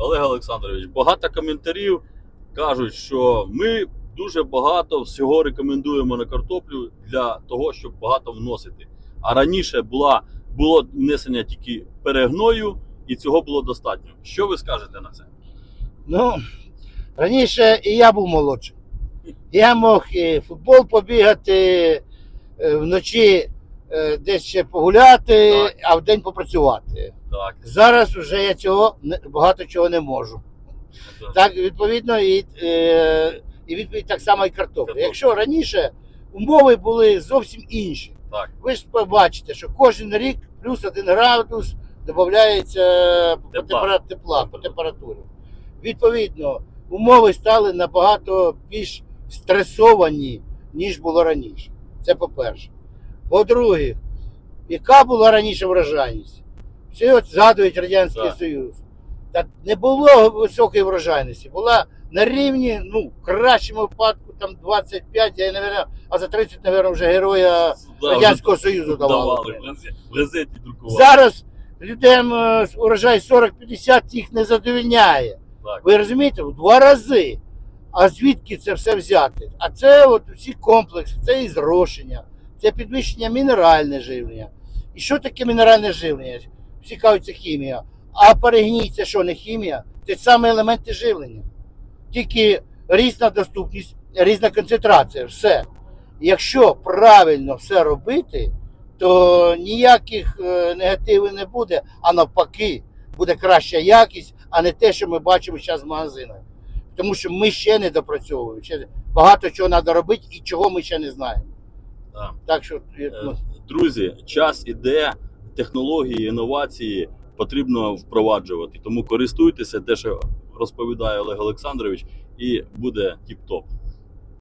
Олег Олександрович, багато коментарів кажуть, що ми дуже багато всього рекомендуємо на картоплю для того, щоб багато вносити. А раніше була, було внесення тільки перегною, і цього було достатньо. Що ви скажете на це? Ну, раніше і я був молодшим. Я мог і футбол побігати, е, вночі десь ще погуляти, Так. а вдень попрацювати. Так, Зараз вже я цього багато чого не можу. так. Так, відповідно, і, е, і відповідь так само і картопля. Якщо раніше умови були зовсім інші, Так. ви ж побачите, що кожен рік плюс один градус додається по Тепла. тепла, по температурі. Відповідно, умови стали набагато більш стресовані, ніж було раніше. Це по-перше. По-друге, яка була раніше врожайність? Всі от згадують Радянський Так. Союз. Так не було високої врожайності. Була на рівні, ну, в кращому випадку, там 25, я, наверное, а за 30, мабуть, вже героя Да, Радянського Союзу давали. давали. в газеті- друкували. Зараз людям е, урожай 40-50 їх не задовільняє. Так. Ви розумієте, в два рази. А звідки це все взяти? А це от всі комплекси, це і зрошення, це підвищення мінеральне живлення. І що таке мінеральне живлення? Всі кажуть, це хімія. А перегній що, не хімія? Це саме елементи живлення. Тільки різна доступність, різна концентрація, все. Якщо правильно все робити, то ніяких е, негативів не буде, а навпаки, буде краща якість, а не те, що ми бачимо зараз в магазинах. Тому що ми ще не допрацьовуємо. Ще багато чого треба робити і чого ми ще не знаємо. Да. Так що е, Друзі, час іде, технології, інновації потрібно впроваджувати. Тому користуйтеся те, що розповідає Олег Олександрович, і буде тіп-топ.